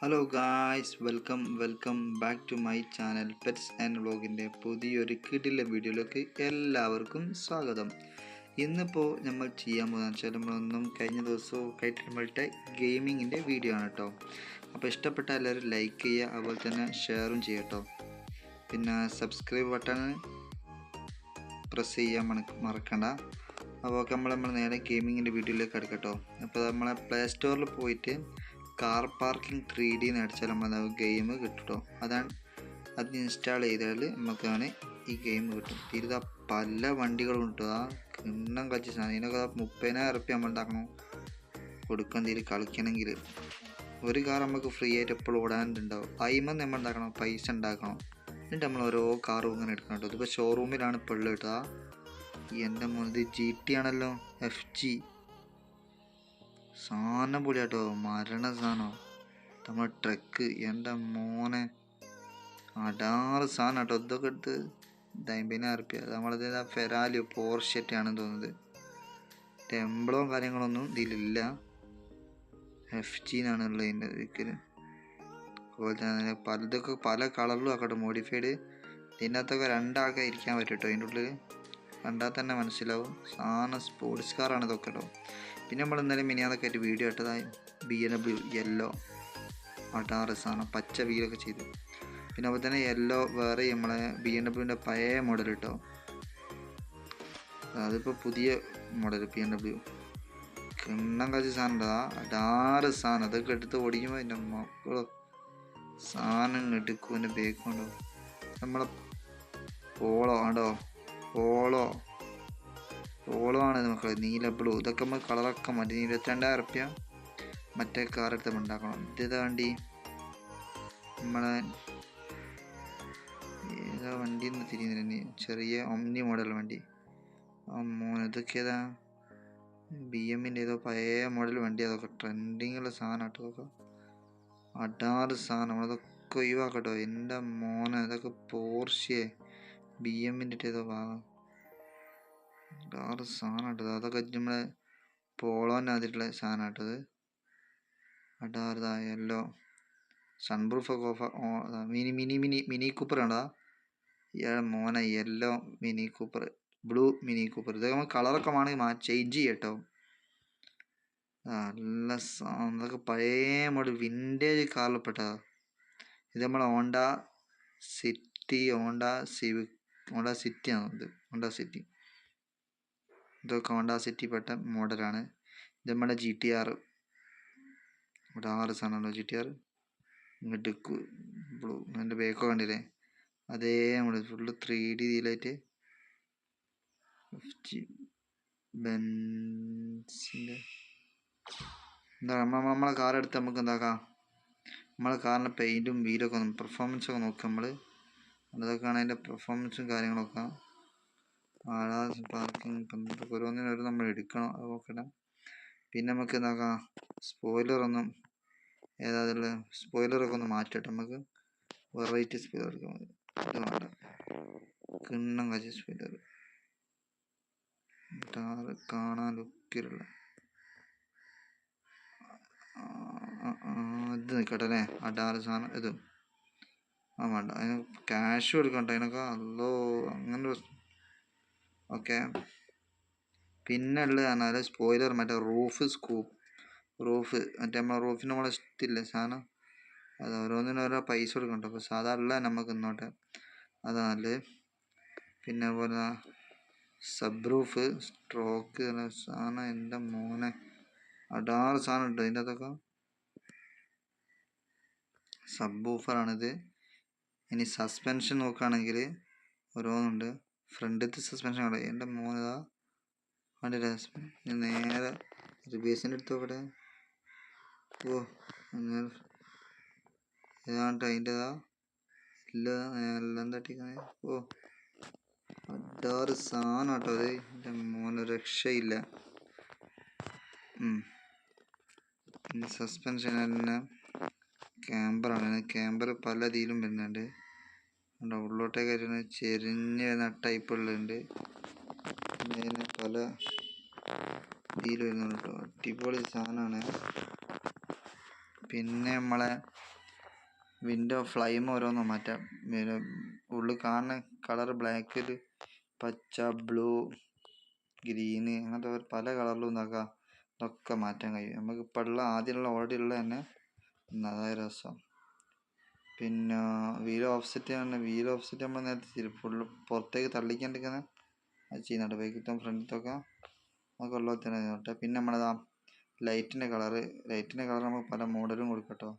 Hello guys welcome welcome back to my channel pets and വ്ളോഗിന്റെ പുതിയൊരു കിടില വീഡിയോയിലേക്ക് എല്ലാവർക്കും സ്വാഗതം. ഇന്നിപ്പോൾ നമ്മൾ ചെയ്യാൻ പോകുന്നത് വെച്ചാൽ നമ്മളൊന്നും കഴിഞ്ഞ ദിവസവും കയറ്റി നമ്മളുടെ ഗെയിമിങ്ങിന്റെ വീഡിയോ ആണ് കേട്ടോ അപ്പോൾ ഇഷ്ടപ്പെട്ട എല്ലാവരും ലൈക്ക് ചെയ്യുക അതുപോലെ തന്നെ ഷെയറും ചെയ്യുക കേട്ടോ പിന്നെ സബ്സ്ക്രൈബ് ബട്ടൺ പ്രസ് ചെയ്യാൻ മറക്കണ്ട. അപ്പോൾ നമ്മൾ നമ്മൾ നേരെ ഗെയിമിങ്ങിന്റെ വീഡിയോയിലേക്ക് എടുക്കട്ടോ അപ്പോൾ നമ്മളെ പ്ലേ സ്റ്റോറിൽ പോയിട്ട് കാർ പാർക്കിംഗ് ത്രീ ഡി എന്ന് അടിച്ചാൽ നമ്മൾ ഗെയിം കിട്ടും അതാണ് അത് ഇൻസ്റ്റാൾ ചെയ്താൽ നമുക്കാണ് ഈ ഗെയിം കിട്ടും. തിരുതാ പല വണ്ടികളും കിട്ടും. ആ കിണ്ണം കളിച്ച സാധനം. ഇതിനൊക്കെ മുപ്പതിനായിരം ഉറുപ്പ്യ നമ്മൾ ഉണ്ടാക്കണം കൊടുക്കാൻ തീരെ കളിക്കണമെങ്കിൽ ഒരു കാർ നമുക്ക് ഫ്രീ ആയിട്ട് എപ്പോഴും ഓടാനുണ്ടാവും. അയിമെന്ന് നമ്മൾ ഉണ്ടാക്കണം പൈസ ഉണ്ടാക്കണം. എന്നിട്ട് നമ്മൾ ഓരോ കാറും ഇങ്ങനെ എടുക്കണം കേട്ടോ. ഇതിപ്പോൾ ഷോറൂമിലാണ് ഇപ്പോൾ ഉള്ളത് കേട്ടോ. എന്റെ മോനെ ജി ടി ആണല്ലോ. എഫ് ജി സാധനം പൊളിയാട്ടോ മരണ സാധനം നമ്മ ട്രക്ക് എന്റെ മോനെ. അടാറ് സാധനം കേട്ടോ ഇതൊക്കെ എടുത്ത് ദൈമ്പിനെ റുപ്യ നമ്മളത് ഫെരാലിയോ പോർഷെറ്റ് ആണെന്ന് തോന്നുന്നത്. ടെമ്പിളോ കാര്യങ്ങളൊന്നും ഇതിലില്ല. എഫ് ജി എന്നാണ് ഉള്ളത് ഇതിന്റെ ഒരിക്കലും അതുപോലെ തന്നെ പലതൊക്കെ പല കളറിലും ആക്കട്ടെ മോഡിഫൈഡ് ഇതിന്റെ അകത്തൊക്കെ രണ്ടാൾക്കെ ഇരിക്കാൻ പറ്റും കേട്ടോ അതിന്റെ ഉള്ളിൽ കണ്ടാൽ തന്നെ മനസ്സിലാവും. സാധനം സ്പോർട്സ് കാറാണ് ഇതൊക്കെ കേട്ടോ പിന്നെ നമ്മൾ ഇന്നലെ മിനിയാതൊക്കെ ആയിട്ട് വീഡിയോ ഇട്ടതായി ബി എൻ ഡബ്ല്യു യെല്ലോ അടാറ് സാധനം പച്ച വീലൊക്കെ ചെയ്തു. പിന്നെ അതുപോലെ തന്നെ യെല്ലോ വേറെ നമ്മളെ ബി എൻ ഡബ്ല്യുവിന്റെ പഴയ മോഡൽ കേട്ടോ അതിപ്പോൾ പുതിയ മോഡൽ ബി എൻ ഡബ്ല്യു കിണ്ണം കാച്ചി സാധനം ഉണ്ട് ആ അടാറ് സാധനം. അതൊക്കെ എടുത്ത് ഓടിക്കുമ്പോൾ എന്റെ മക്കളോ സാധനം എടുക്കും എന്റെ ബേക്കുണ്ടോ നമ്മളെ പോളോ ആണ്ടോ? പോളോ. പോളോ ആണ് മക്കളെ. നീല ബ്ലൂ. ഇതൊക്കെ നമ്മൾ കളറൊക്കെ മതി ഇരുപത്തിരണ്ടായിരം റുപ്യ മറ്റേ കാർ എടുത്ത് ഉണ്ടാക്കണം ഇത് വണ്ടി നമ്മളെ ഏതാ വണ്ടി എന്ന് തിരിയുന്നില്ല ചെറിയ ഒമ്നി മോഡൽ വണ്ടി. മോൻ ഇതൊക്കെ ഏതാ? ബി എമ്മിന്റെ ഏതോ പഴയ മോഡൽ വണ്ടി. അതൊക്കെ ട്രെൻഡിങ്ങുള്ള സാധനം കേട്ടോ അതൊക്കെ അടാറ് സാധനം. നമ്മളതൊക്കെ ഒഴിവാക്കട്ടോ. എന്റെ മോനെ ഇതൊക്കെ പോർഷ്യേ. ബി എമ്മിന്റെ ഏതോ ഭാഗം. അടാറ് സാധനം കേട്ടത് അതൊക്കെ നമ്മളെ പോളോനാതിട്ടുള്ള സാധനം കേട്ടത് അടാറ് യെല്ലോ സൺപ്രൂഫ് ഒക്കെ off Mini Mini Mini Mini Cooper ആണോ? ഇയാളെ മോനെ yellow Mini Cooper blue Mini Cooper ഇതൊക്കെ നമ്മൾ കളറൊക്കെ വേണമെങ്കിൽ മാ ചേഞ്ച് ചെയ്യട്ടോ. നല്ല അതൊക്കെ പഴയ മോഡൽ വിന്റേജ് കാറിൽപ്പെട്ടതാ ഇത് നമ്മളെ Honda City Honda Civic Honda City ആണ് ഇത്? Honda City. ഇതൊക്കെ ഹോണ്ട സിറ്റി പെട്ട മോഡലാണ്. ഇത് നമ്മുടെ ജി ടി ആർ ഇവിടെ ആറ് സാധനമുണ്ടോ ജി ടി ആർ ഇങ്ങോട്ട് ബ്ലൂ എന്റെ ബേക്കോ കണ്ടില്ലേ? അതേ മോഡൽ ഫുള്ള് ത്രീ ഡി ഇതിലായിട്ട് ബെൻസിന്റെ എന്താ നമ്മൾ നമ്മളെ കാർ എടുത്ത് നമുക്ക് എന്താക്കാം? നമ്മളെ കാറിന്റെ പെയിന്റും വീലൊക്കെ പെർഫോമൻസൊക്കെ നോക്കാം നമ്മൾ അതൊക്കെയാണ് അതിന്റെ പെർഫോമൻസും കാര്യങ്ങളൊക്കെ. ആളാസ് പാർക്കിംഗ് ഓരോന്നിനും ഓരോ നമ്മൾ എടുക്കണം. അത് നോക്കണം പിന്നെ നമുക്ക് എന്താക്കാം സ്പോയിലർ ഒന്നും ഏതാ സ്പോയിലർ സ്പോയിലറൊക്കെ ഒന്ന് മാറ്റട്ടെ നമുക്ക് വെറൈറ്റി സ്പോയിലർ എടുക്കാൻ മതി. ഇത് വേണ്ട. കിണ്ണം കാച്ചി സ്പോയിലർ ടാറ് കാണാൻ ലുക്കിലുള്ള ഇത് നിൽക്കട്ടെ അല്ലേ? അടാറ് സാധനം ഇത്. ആ വേണ്ട. അതിന് ക്യാഷ് കൊടുക്കണ്ട. അതിനൊക്കെ അല്ലോ അങ്ങനെ ഓക്കെ. പിന്നെ ഉള്ളത് പറഞ്ഞാൽ സ്പോയിലർ മറ്റേ റൂഫ് സ്കൂപ്പ് റൂഫ് മറ്റേ നമ്മളെ റൂഫിന് നമ്മളെ ഇഷ്ടമില്ല സാധനം അത് ഓരോന്നിനും ഓരോ പൈസ കൊടുക്കണ്ട അപ്പോൾ സാധാരണ നമുക്ക് ഇന്നോട്ടെ അതാണ് പിന്നെ അതുപോലെ സബ് റൂഫ് സ്ട്രോക്ക് സാധനം എന്റെ മോനെ. അടാറ് സാധനം ഉണ്ട് അതിന്റെ അതൊക്കെ സബ് ഊഫറാണിത് ഇനി സസ്പെൻഷൻ നോക്കുകയാണെങ്കിൽ ഓരോന്നുണ്ട്. ഫ്രണ്ടിലത്തെ സസ്പെൻഷൻ അവിടെ എന്റെ മോനതാ കണ്ടില്ലേ ഞാൻ നേരെ റിവേഴ്സിന്റെ അടുത്ത് അവിടെ ഓ ഏതാണ്ട് അതിന്റെതാ ഇല്ല എല്ലാം തട്ടിക്കുന്നത് ഓ അടാറ് സാധനം കേട്ടോ അത് എന്റെ മോന് രക്ഷയില്ല. സസ്പെൻഷൻ തന്നെ ക്യാമ്പറാണ് ക്യാമ്പർ പല രീതിയിലും വരുന്നുണ്ട്. കണ്ടോ ഉള്ളോട്ടേക്ക് വരുന്ന ചെരിഞ്ഞ് വരുന്ന ടൈപ്പുള്ളുണ്ട് പിന്നെ പല ഇതിൽ വരുന്നുണ്ട് കേട്ടോ. അടിപൊളി സാധനമാണ് പിന്നെ നമ്മളെ വിൻഡോ ഫ്ലൈം ഓരോന്നും മാറ്റാം. പിന്നെ ഉള്ളിൽ കാണുന്ന കളർ ബ്ലാക്ക് പച്ച ബ്ലൂ ഗ്രീന് അങ്ങനത്തെ പല കളറിലും ഇതാക്കാം ഇതൊക്കെ മാറ്റാൻ കഴിയും. നമുക്ക് ഇപ്പോൾ ഉള്ള ആദ്യമുള്ള ഓൾറെഡി ഉള്ള തന്നെ. നല്ല രസം. പിന്നെ വീൽ ഓഫ്സെറ്റ് ആണ് വീൽ ഓഫ്സെറ്റ് നമ്മൾ നേരത്തെ ഫുള്ള് പുറത്തേക്ക് തള്ളിക്കാണ്ടിരിക്കുന്നത് അത് ചെയ്യുന്നുണ്ട്. ബൈക്കിലത്തെ ഫ്രണ്ടിലത്തൊക്കെ നമുക്ക് ഉള്ളത് തന്നെ നോട്ടെ പിന്നെ നമ്മളതാ ലൈറ്റിന്റെ കളറ് ലൈറ്റിന്റെ കളർ നമ്മൾ പല മോഡലും കൊടുക്കട്ടോ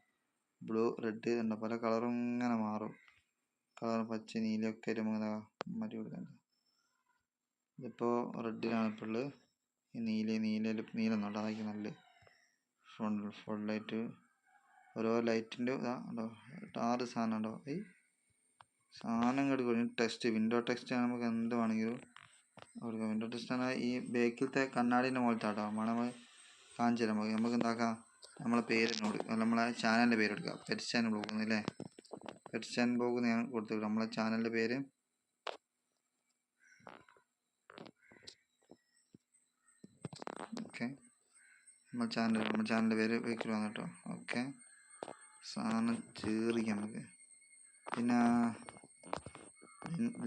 ബ്ലൂ റെഡ് ഉണ്ട് പല കളറും ഇങ്ങനെ മാറും. കളർ പച്ച നീലയൊക്കെ ആയിട്ട് നമുക്ക് മാറ്റി കൊടുക്കുന്നുണ്ട്. ഇതിപ്പോൾ റെഡിലാണ് ഇപ്പോൾ ഉള്ളത്. നീല നീലയിൽ നീല നോട്ടോ നല്ല ഫ്രണ്ട് ഫുൾ ലൈറ്റ് ഓരോ ലൈറ്റിന്റെ ഇതാ ഉണ്ടോ? ആറ് സാധനം ഉണ്ടോ? ഈ സാധനം കൊടുക്കും ടെസ്റ്റ് വിൻഡോ ടെക്സ്റ്റ് ആണ് നമുക്ക് എന്ത് വേണമെങ്കിലും കൊടുക്കാം. വിൻഡോ ടെക്സ്റ്റ് ആണ് ഈ ബേക്കിലത്തെ കണ്ണാടിന്റെ മുകളിലത്തെ കേട്ടോ നമ്മൾ കാണിച്ചു തരാം. നമുക്ക് എന്താക്കാം? നമ്മളെ പേര് തന്നെ നമ്മളെ ചാനലിന്റെ പേര് എടുക്കുക പെറ്റ്സ് ആൻഡ് ബ്ലോഗ് അല്ലേ? പെറ്റ്സ് ആൻഡ് ബ്ലോഗ് ഞാൻ കൊടുത്തു നമ്മളെ ചാനലിന്റെ പേര് ഓക്കെ നമ്മൾ ചാനൽ നമ്മുടെ ചാനലിന്റെ പേര് വെക്കൽ വന്നിട്ടോ ഓക്കെ സാധനം ചേറിക്കാം നമുക്ക് പിന്നെ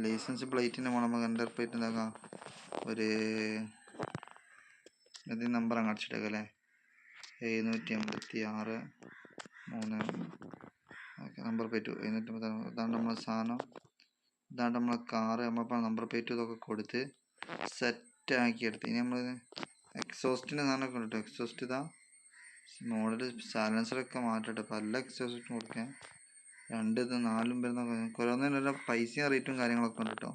ലൈസൻസ് പ്ലേറ്റിന്റെ വേണം നമുക്ക് എന്റർ പ്ലേറ്റ് എന്താക്കാം ഒരു ഇത് നമ്പർ അങ്ങ് അടിച്ചിട്ടേക്കാം അല്ലേ എഴുന്നൂറ്റി അമ്പത്തി ആറ് മൂന്ന് ഓക്കെ നമ്പർ പ്ലേറ്റ് എഴുന്നൂറ്റി അമ്പത്തി ആറ് ഇതാണ് നമ്മളെ സാധനം. ഇതാണ് നമ്മളെ കാറ് നമ്മളിപ്പോൾ നമ്പർ പ്ലേറ്റ് ഇതൊക്കെ കൊടുത്ത് സെറ്റ് ആക്കി എടുത്ത്. ഇനി നമ്മൾ എക്സോസ്റ്റിന്റെ സാധനമൊക്കെ ഉണ്ട് എക്സോസ്റ്റ് ഇതാ. മോഡൽ സാലൻസറൊക്കെ മാറ്റിട്ട്. പല എക്സോസിറ്റും കൊടുക്കാൻ രണ്ട് ഇത് നാലും വരുന്ന കുറവുന്നതിനുള്ള പൈസയും റേറ്റും കാര്യങ്ങളൊക്കെ ഉണ്ട് കേട്ടോ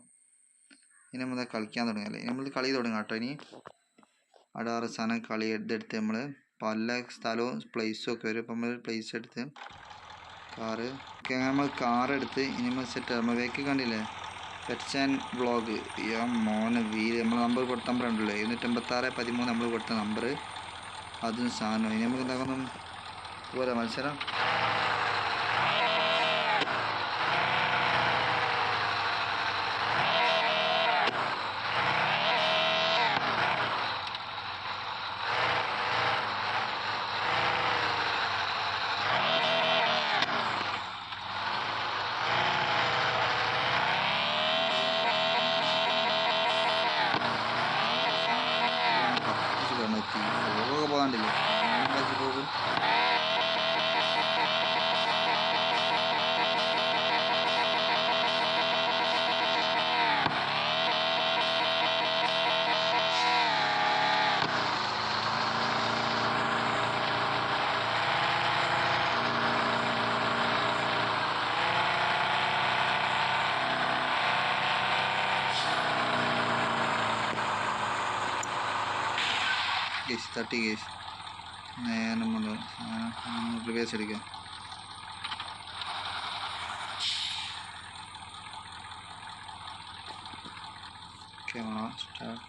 ഇനി നമ്മൾ കളിക്കാൻ തുടങ്ങിയല്ലേ ഇനി നമ്മൾ കളി തുടങ്ങാം കേട്ടോ. ഇനി അവിടെ സാധനം കളി എടുത്തെടുത്ത് നമ്മൾ പല സ്ഥലവും പ്ലേസും ഒക്കെ വരും. അപ്പം നമ്മൾ പ്ലേസ് എടുത്ത് കാറ് ഒക്കെ നമ്മൾ കാർ എടുത്ത് ഇനി നമ്മൾ സെറ്റ് നമ്മൾ വേക്ക് കണ്ടില്ലേ? പെറ്റ്സ് ആൻഡ് വ്ളോഗ് യാ മോനെ വീ നമ്മൾ നമ്പർ കൊടുത്ത നമ്പർ ഉണ്ടല്ലോ. എഴുന്നൂറ്റമ്പത്താറ് പതിമൂന്ന് നമ്മൾ കൊടുത്ത നമ്പർ അതും സാധനം ഇനി നമുക്ക് എന്താക്കണം പോരാ മത്സരം. കേസ് തട്ടി കേസ്. നേരെ നമ്മൾ റിവേഴ്സ് എടുക്കുക ക്യാമറ സ്റ്റാർട്ട്.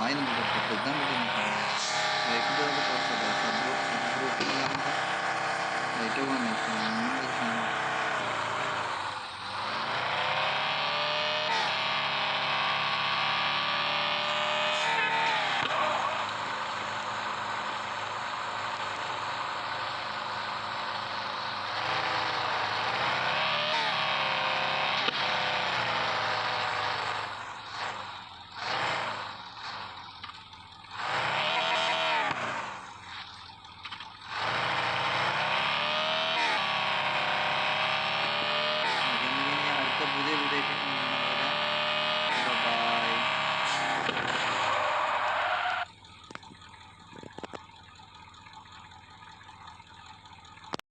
ആയി നമുക്ക് ഇതാണ് ബൈക്കിന്റെ കുറച്ചല്ല സബ് സബ് ലൈറ്റൊക്കെ നോക്കാം